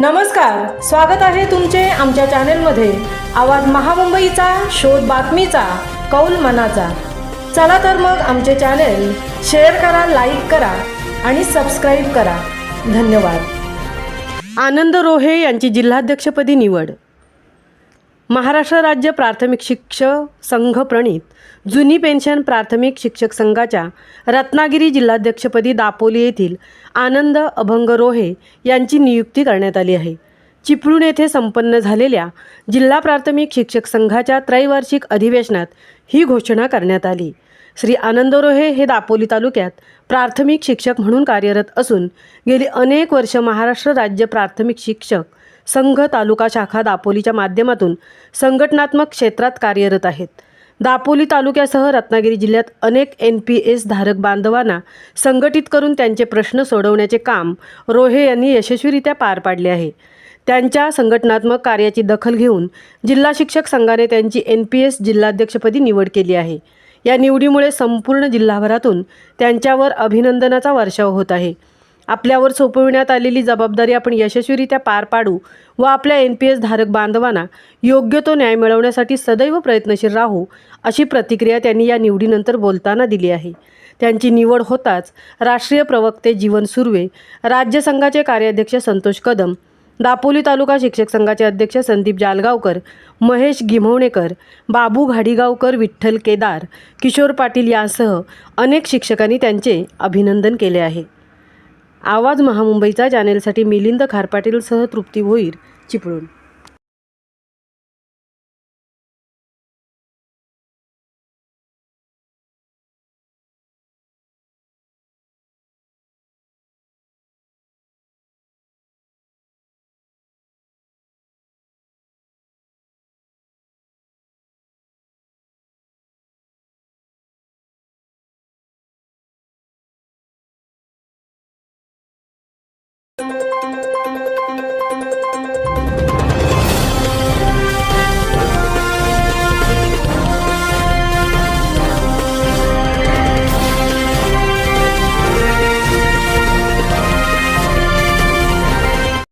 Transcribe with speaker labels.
Speaker 1: नमस्कार स्वागत आहे तुमचे आमच्या चॅनेलमध्ये. आवाज महामुंबईचा शोध बातमीचा कौल मनाचा. चला तर मग आमचे चॅनेल शेअर करा लाईक करा आणि सबस्क्राईब करा. धन्यवाद. आनंद रोहे यांची जिल्हाध्यक्षपदी निवड. महाराष्ट्र राज्य प्राथमिक शिक्षक संघ प्रणित. जुनी पेन्शन प्राथमिक शिक्षक संघाच्या रत्नागिरी जिल्हाध्यक्षपदी दापोली येथील आनंद अभंग रोहे यांची नियुक्ती करण्यात आली आहे. चिपळूण येथे संपन्न झालेल्या जिल्हा प्राथमिक शिक्षक संघाच्या त्रैवार्षिक अधिवेशनात ही घोषणा करण्यात आली. श्री आनंद रोहे हे दापोली तालुक्यात प्राथमिक शिक्षक म्हणून कार्यरत असून गेली अनेक वर्ष महाराष्ट्र राज्य प्राथमिक शिक्षक संघ तालुका शाखा दापोलीच्या माध्यमातून संघटनात्मक क्षेत्रात कार्यरत आहेत. दापोली तालुक्यासह रत्नागिरी जिल्ह्यात अनेक एन पी एस धारक बांधवांना संघटित करून त्यांचे प्रश्न सोडवण्याचे काम रोहे यांनी यशस्वीरित्या पार पाडले आहे. त्यांच्या संघटनात्मक कार्याची दखल घेऊन जिल्हा शिक्षक संघाने त्यांची एन पी एस जिल्हाध्यक्षपदी निवड केली आहे. या निवडीमुळे संपूर्ण जिल्हाभरातून त्यांच्यावर अभिनंदनाचा वर्षाव होत आहे. आपल्यावर सोपविण्यात आलेली जबाबदारी आपण यशस्वीरित्या पार पाडू व आपल्या एन पी एस धारक बांधवांना योग्य तो न्याय मिळवण्यासाठी सदैव प्रयत्नशील राहू अशी प्रतिक्रिया त्यांनी या निवडीनंतर बोलताना दिली आहे. त्यांची निवड होताच राष्ट्रीय प्रवक्ते जीवन सुर्वे राज्य संघाचे कार्याध्यक्ष संतोष कदम दापोली तालुका शिक्षक संघाचे अध्यक्ष संदीप जालगावकर महेश गिमवणेकर बाबू घाडीगावकर विठ्ठल केदार किशोर पाटील यांसह अनेक शिक्षकांनी त्यांचे अभिनंदन केले आहे. आवाज महामुंबईचा चॅनेलसाठी मिलिंद खारपाटीलसह तृप्ती भोईर चिपळूण.